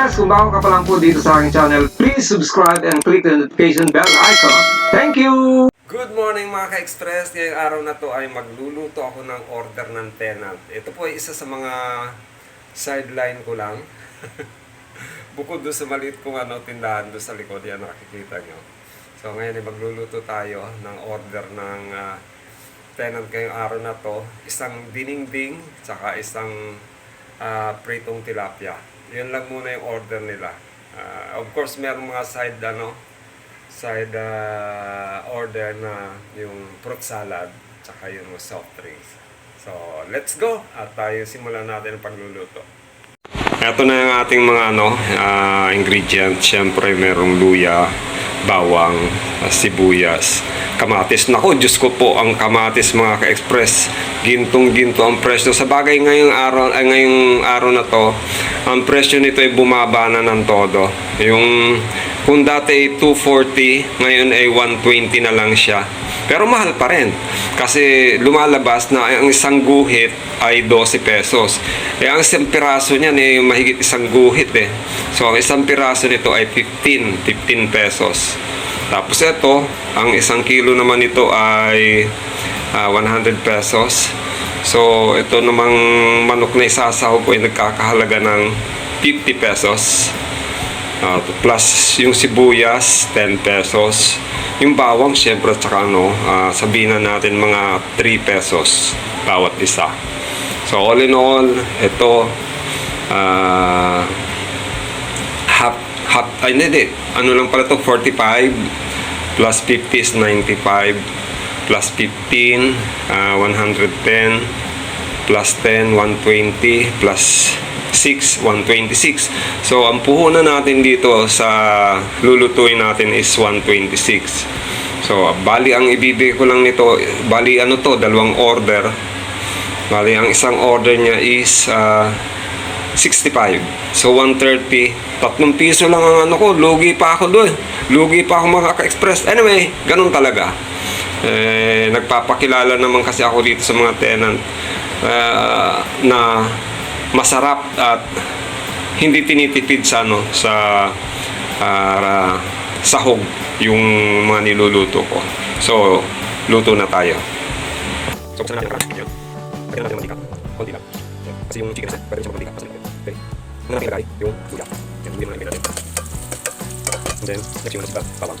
Express, kung bago ka pa lang po dito sa aking channel, please subscribe and click the notification bell icon. Thank you! Good morning mga ka-express. Ngayong araw na to ay magluluto ako ng order ng tenant. Ito po ay isa sa mga sideline ko lang. Bukod doon sa maliit kong ano, tindahan doon sa likod, yan nakikita nyo. So ngayon ay magluluto tayo ng order ng ah, tenant ngayong araw na to. Isang diningding, tsaka isang ah, pritong tilapia. Yun lang muna yung order nila. Ah, of course, meron mga side ano, side uh, order na yung fruit salad tsaka yung soft drinks. So, let's go! At tayo simulan natin ang pagluluto. Ito na yung ating mga ano, ah, ingredients. Siyempre, merong luya, bawang, sibuyas, kamatis. Naku, Diyos ko po, ang kamatis mga ka-express. Gintong-ginto ang presyo. Sa bagay ngayong araw, ay ngayong araw na to, ang presyo nito ay bumaba na ng todo. Yung kung dati ay 240, ngayon ay 120 na lang siya. Pero mahal pa rin. Kasi lumalabas na ang isang guhit ay 12 pesos. Eh ang isang piraso niyan ay mahigit isang guhit eh. So ang isang piraso nito ay 15, 15 pesos. Tapos ito, ang isang kilo naman nito ay ah, 100 pesos. So ito namang manok na isasahog ko ay nagkakahalaga ng 50 pesos. Ah, plus yung sibuyas, 10 pesos. Yung bawang, syempre, tsaka ano, ah, sabihin na natin mga 3 pesos bawat isa. So, all in all, ito, ah, half, half, ay, hindi. ano lang pala to 45, plus 50 is 95, plus 15, ah, 110, plus 10, 120, plus 6, 126. So, ang puhunan natin dito sa lulutuin natin is 126. So, bali ang ibibigay ko lang nito, bali ano to, dalawang order. Bali, ang isang order niya is ah, 65. So, 130. Tatlong piso lang ang ano ko. Lugi pa ako doon. Lugi pa ako makaka-express. Anyway, ganun talaga. Eh, nagpapakilala naman kasi ako dito sa mga tenant ah, na masarap at hindi tinitipid sa ano sa ah, sahog yung mga niluluto ko. So, luto na tayo. So, buksan natin ang chicken. Lagyan natin ng mantika. Konti lang. Kasi yung chicken kasi, pwede siya mantika. Kasi okay. Una natin ilagay yung luya. Yan, hindi mo na ilagay natin. And then, next yung nasibat, bawang.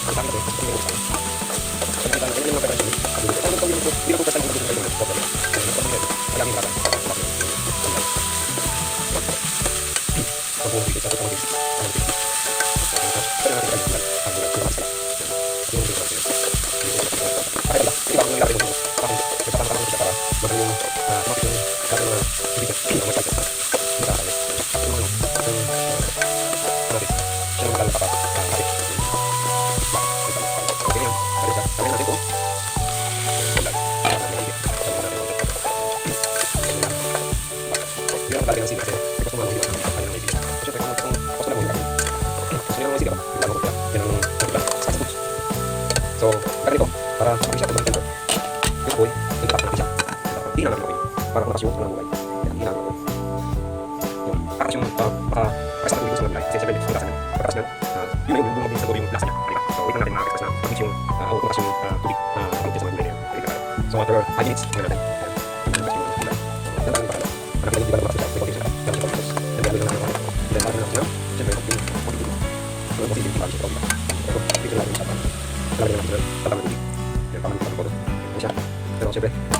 parang mulay. Kasi siyempre, yung lasa niya. Pagkakas niya, uh, yun na yung bumabing sa yung lasa niya. Diba? So, wait lang natin mga express na. Pag yung, uh, oh, bukas yung uh, tubig na uh, sa mga mulay na yun. Balik na tayo. So, after 5 minutes, ngayon natin. Yan.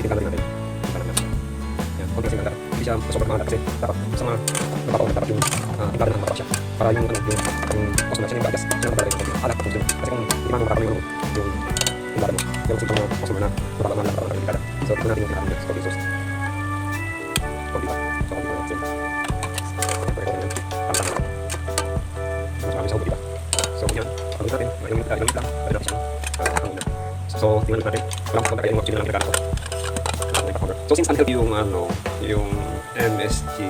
Para yung ano, yung yung customer siya yung gagas. Siya naman talaga yung konti. Alak tapos dun. Kasi kung hindi man makakaroon yung yung yung bala mo. Kaya kasi itong mga customer na mababa man lang para delikada. So, tignan natin yung kinakamit niya. So, cold sauce. Cold diba? So, cold diba? Same. Siyempre, cold yan. Tama lang. Mas marami sa ubo, diba? So, yan. Pagod natin. Mga ilang minute lang, ilang minute lang. Pwede natin siyang ah, hangunan. So, tingnan ulit natin. Walang kontak kayo yung mga kutsina lang nagkakaroon ko. So since unhealthy yung ano, yung MSG,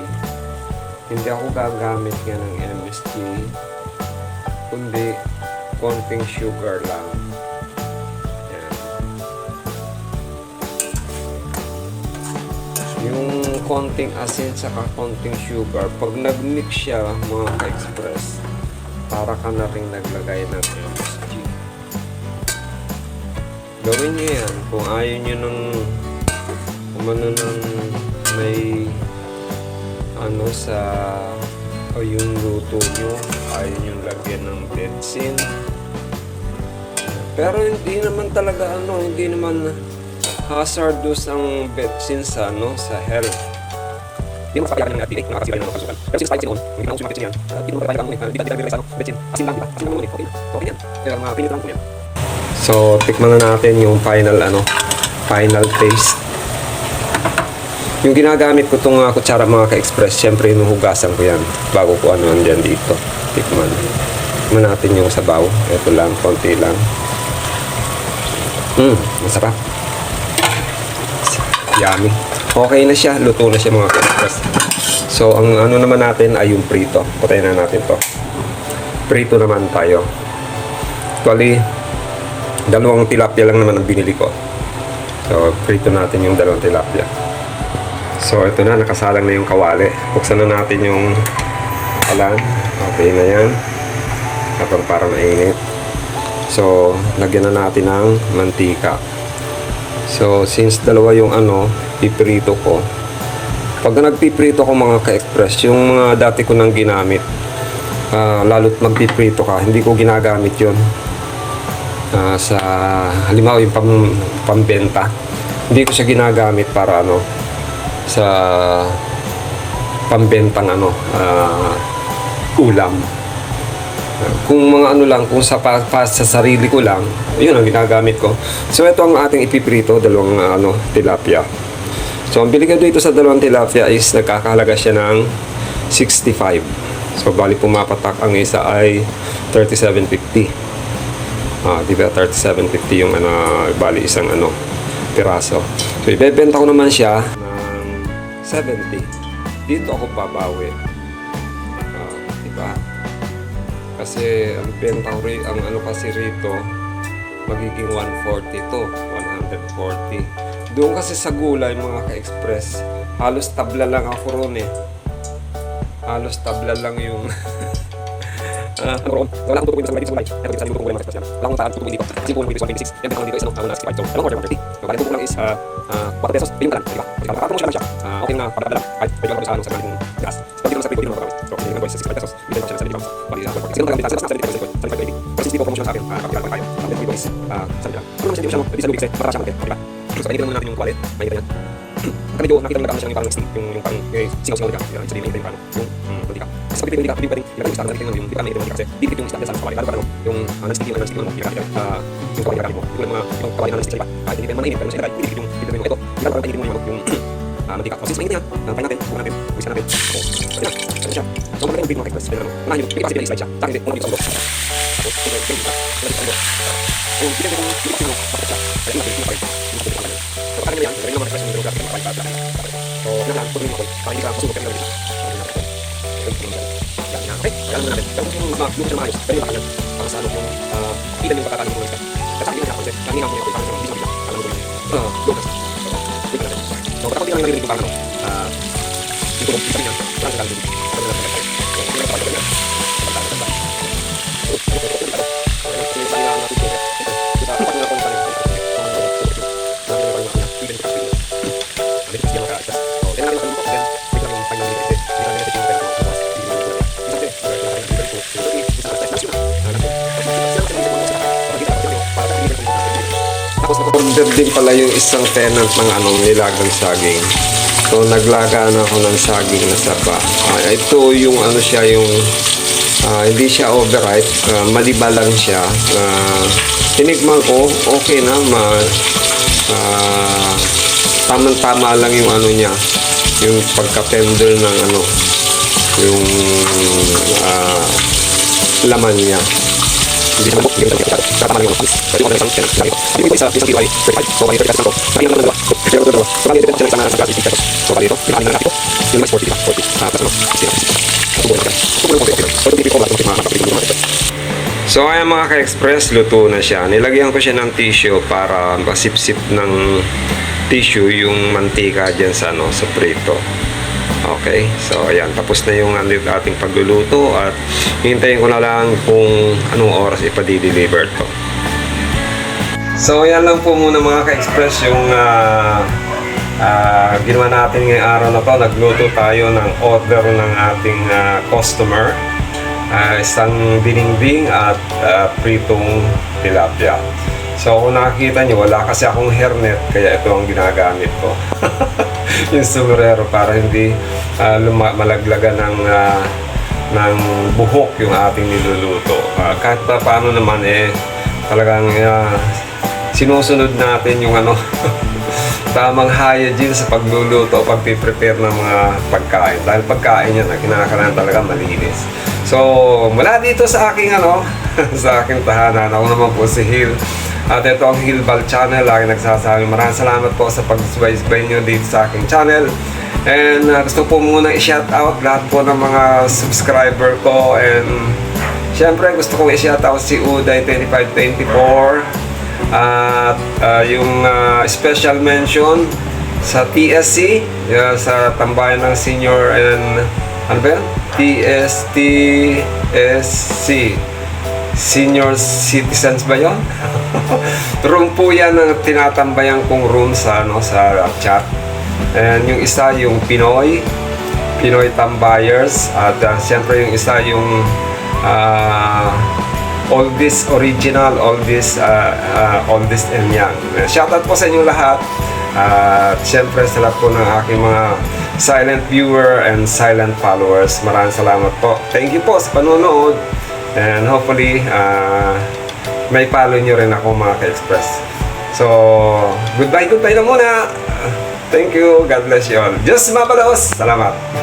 hindi ako gagamit nga ng MSG, kundi konting sugar lang. Yan. Yung konting asin saka konting sugar, pag nag-mix siya mga ka-express, para ka na rin naglagay ng MSG. Gawin niyo yan kung ayaw niyo ng umano ng may ano sa o yung luto nyo ayaw nyo lagyan ng betsin pero hindi naman talaga ano hindi naman hazardous ang betsin sa ano sa health hindi mo papayagan ng FDA, nakakasira ng mga kasukan. Pero since tayo sinuon, yung yan. Hindi mo papayagan mo eh. Hindi natin sa ano, betsin. Asin lang, di ba? Asin lang eh. Okay na. Lang. So, tikman na natin yung final ano, final taste. Yung ginagamit ko itong uh, kutsara mga ka-express, syempre hinuhugasan ko yan bago ko ano andyan dito. Tikman. Tikman natin yung sabaw. Ito lang, konti lang. Mmm, masarap. Yummy. Okay na siya, luto na siya mga ka-express. So, ang ano naman natin ay yung prito. Patayin na natin to. Prito naman tayo. Actually, dalawang tilapia lang naman ang binili ko. So, prito natin yung dalawang tilapia. So, ito na, nakasalang na yung kawali. Buksan na natin yung kalan. Okay na yan. Habang parang mainit. So, lagyan na natin ng mantika. So, since dalawa yung ano, piprito ko. Pag nagpiprito ko mga ka-express, yung mga dati ko nang ginamit, ah, lalo't magpiprito ka, hindi ko ginagamit yon Ah, sa halimbawa yung pam, pambenta. Hindi ko siya ginagamit para ano, sa pambentang ano ah, ulam. Kung mga ano lang kung sa pa, sa sarili ko lang yun ang ginagamit ko. So ito ang ating ipiprito dalawang ah, ano tilapia. So ang bili ko dito sa dalawang tilapia is nagkakahalaga siya ng 65 so bali pumapatak ang isa ay 3750 Ah, di ba 3750 yung ano bali isang ano piraso. So ibebenta ko naman siya 70. Dito ako babawi. Ah, di ba? Kasi ang benta ang ano kasi rito magiging 140 to, 140. Doon kasi sa gulay mga ka-express, halos tabla lang ako ron eh. Halos tabla lang yung Uh, wala akong tutukin sa dito sa gulay. Ito sa ko mga special. Wala akong taan tutukin dito. Kasi kung dito 26, yan dito is ano, ano na 65. So, alam order 130. So, bali tutukin lang is ah ah 4 pesos, bilhin ka lang, di ba? Kasi kapag mo siya lang siya, ah okay na papadala. Ay, pwede lang sa ano sa galing gas. So, dito lang sa pwede mo makakawin. So, ka boys sa 65 pesos. Bilhin ko siya 70 pounds. Bali sa 40. Sino bitasan sa 70 pesos sa 75 baby. Pero since di ko promotion sa akin, ah kapag tayo. Ang dito is ah 70 lang. Kung naman siya dito siya di sa lubig kasi para siya di ba? So, painitin naman natin yung wallet. Mainit yan. Kami medyo nakita mo siya yung parang steam, yung, parang singaw-singaw. Yung yung parang. Kasi kasi sa uh, uh, mo. Ko lang mga yung kawali na sa yung parang mo yung yung uh, mantika. So, since mainit yan, uh, tayo natin, bukan natin, wisa natin. So, pwede na. Pwede siya. So, maganda yung big market, pwede na. Unahin yung, may capacity na slide siya. Sa akin din, unang dito sa ulo. Tapos, ito yung big market, wala dito sa ulo. Kung hindi ko yung big market, bakit siya? Kaya natin yung market. Yung big market. So, parang ganyan, ganyan naman expression ng graphic ng market. Lang, mo dito. Okay, maayos, pwede yung kakanan. Para sa ano yung, yung mo ng isda. Kasi hindi ko na kanina mo yung parang hindi mo bila. Alam mo yung. So, yung parang ah, dito mo, isa. Parang sa kanin. Parang sa kanin. So, hindi na Na-order din pala yung isang tenant ng anong nilagang saging. So naglaga na ako ng saging na saba. Ah, ito yung ano siya yung ah, hindi siya overripe, ah, maliba lang siya. Ah, tinikman ko, okay na, ma, ah, tamang-tama lang yung ano niya, yung pagka-tender ng ano, yung ah, laman niya. Hindi ay 35. So, bali 35 lang to. Nakita naman dalawa. Kaya ko dalawa. So, bali dito channel sana sa gratis pesos. So, bali ito, pinahin na natin ito. Yung mas 40? 40. Plus? 60 na. Subukan natin. Subukan mo konti. So, ito tip ko lang kung mga kapatid ko mga So, ayan mga ka-express, luto na siya. Nilagyan ko siya ng tissue para masipsip ng tissue yung mantika dyan sa, ano, sa prito. Okay, so ayan, tapos na yung ano, ating pagluluto at hintayin ko na lang kung anong oras ipa-deliver to. So ayan lang po muna mga ka-express yung ah, ah, ginawa natin ngayong araw na to. Nagluto tayo ng order ng ating ah, customer. Ah, isang dinding at ah, pritong tilapia. So kung nakikita nyo, wala kasi akong hairnet kaya ito ang ginagamit ko. yung sombrero para hindi ah, luma- malaglagan ng ah, ng buhok yung ating niluluto. Ah, kahit pa paano naman eh talagang ah, sinusunod natin yung ano tamang hygiene sa pagluluto o pagpiprepare ng mga pagkain. Dahil pagkain yan, kinakailangan talaga malinis. So, mula dito sa aking ano, sa aking tahanan, ako naman po si Hil. At ito ang Hilbal Channel. Lagi nagsasabi, maraming salamat po sa pagsubaybay nyo dito sa aking channel. And uh, gusto po muna i-shout out lahat po ng mga subscriber ko and Siyempre, gusto kong i-shout out si Uday 2524 at uh, yung uh, special mention sa TSC, uh, sa tambayan ng senior and ano ba yan? TSTSC Senior Citizens ba yun? room po yan ang tinatambayan kong room sa, ano, sa chat. And yung isa yung Pinoy, Pinoy Tambayers. At uh, siyempre yung isa yung uh, all this original, all this, uh, uh, all this and young. Uh, Shoutout po sa inyo lahat. At siyempre sa lahat po ng aking mga silent viewer and silent followers. Maraming salamat po. Thank you po sa panonood. And hopefully, uh, may follow nyo rin ako mga ka-express. So, goodbye, goodbye na muna. Thank you. God bless you all. Diyos mabalos. Salamat.